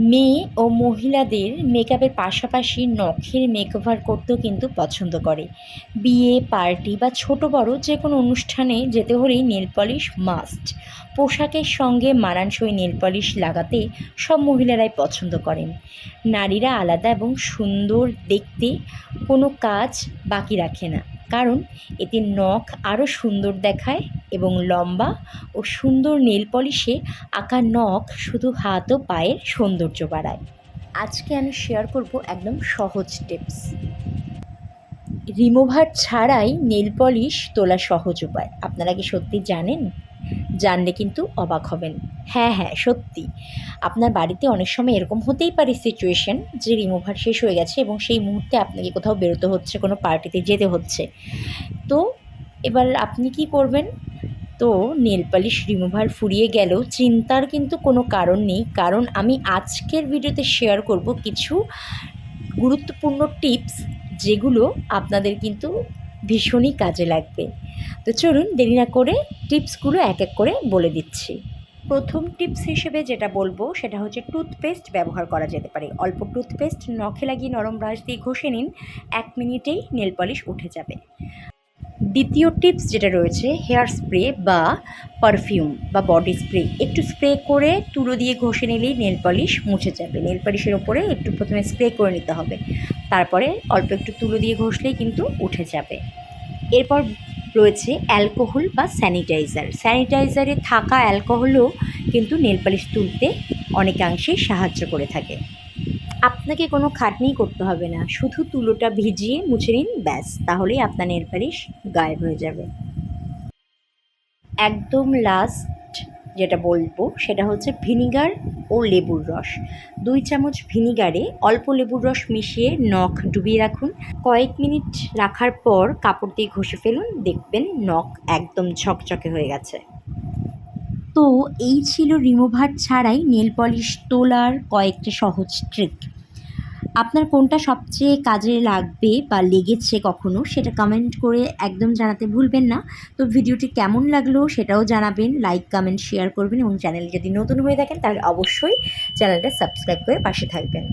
মেয়ে ও মহিলাদের মেকআপের পাশাপাশি নখের মেকওভার করতেও কিন্তু পছন্দ করে। বিয়ে, পার্টি বা ছোট বড় যে কোনো অনুষ্ঠানে যেতে হলেই নেল পলিশ মাস্ট পোশাকের সঙ্গে মানানসই নেল পলিশ লাগাতে সব মহিলারাই পছন্দ করেন। নারীরা আলাদা এবং সুন্দর দেখতে কোনো কাজ বাকি রাখে না। কারণ এতে নখ আরও সুন্দর দেখায় এবং লম্বা ও সুন্দর নেল পলিশে আঁকা নখ শুধু হাত ও পায়ের সৌন্দর্য বাড়ায়। আজকে আমি শেয়ার করব একদম সহজ টিপস রিমোভার ছাড়াই নেল পলিশ তোলা সহজ উপায়। আপনারা কি সত্যি জানেন? জানলে কিন্তু অবাক হবেন। হ্যাঁ হ্যাঁ সত্যি। আপনার বাড়িতে অনেক সময় এরকম হতেই পারে সিচুয়েশন যে রিমুভার শেষ হয়ে গেছে এবং সেই মুহূর্তে আপনাকে কোথাও বেরোতে হচ্ছে, কোনো পার্টিতে যেতে হচ্ছে। তো এবার আপনি কি করবেন? তো নেল পালিশ রিমুভার ফুরিয়ে গেলেও চিন্তার কিন্তু কোনো কারণ নেই। কারণ আমি আজকের ভিডিওতে শেয়ার করব কিছু গুরুত্বপূর্ণ টিপস যেগুলো আপনাদের কিন্তু ভীষণই কাজে লাগবে। তো চলুন দেরি না করে টিপসগুলো এক এক করে বলে দিচ্ছি। প্রথম টিপস হিসেবে যেটা বলব সেটা হচ্ছে টুথপেস্ট ব্যবহার করা যেতে পারে। অল্প টুথপেস্ট, নখে লাগিয়ে নরম ব্রাশ দিয়ে ঘষে নিন, এক মিনিটেই নেল পলিশ উঠে যাবে। দ্বিতীয় টিপস যেটা রয়েছে, হেয়ার স্প্রে বা পারফিউম বা বডি স্প্রে। একটু স্প্রে করে তুলো দিয়ে ঘষে নিলেই নেল পলিশ মুছে যাবে। নেল পলিশের ওপরে একটু প্রথমে স্প্রে করে নিতে হবে। তারপরে অল্প একটু তুলো দিয়ে ঘষলেই কিন্তু উঠে যাবে। এরপর রয়েছে অ্যালকোহল বা স্যানিটাইজার। স্যানিটাইজারে থাকা অ্যালকোহলও কিন্তু নেল পালিশ তুলতে অনেকাংশেই সাহায্য করে থাকে। আপনাকে কোনো খাটনিই করতে হবে না। শুধু তুলোটা ভিজিয়ে মুছে নিন, ব্যাস। তাহলেই আপনার নেল পালিশ গায়েব হয়ে যাবে। একদম লাস্ট যেটা বলব, সেটা হচ্ছে ভিনিগার ও লেবুর রস। দুই চামচ ভিনিগারে অল্প লেবুর রস মিশিয়ে নখ ডুবিয়ে রাখুন। কয়েক মিনিট রাখার পর কাপড় দিয়ে ঘষে ফেলুন। দেখবেন নখ একদম ঝকঝকে হয়ে গেছে। তো এই ছিল রিমুভার ছাড়াই নেল পলিশ তোলার কয়েকটা সহজ ট্রিক আপনার কোনটা সবচেয়ে কাজে লাগবে বা লেগেছে কখনো সেটা কমেন্ট করে একদম জানাতে ভুলবেন না। তো ভিডিওটি কেমন লাগল সেটাও জানাবেন লাইক কমেন্ট শেয়ার করবেন এবং চ্যানেল যদি নতুন হয়ে থাকেন তাহলে অবশ্যই চ্যানেলটা সাবস্ক্রাইব করে পাশে থাকবেন।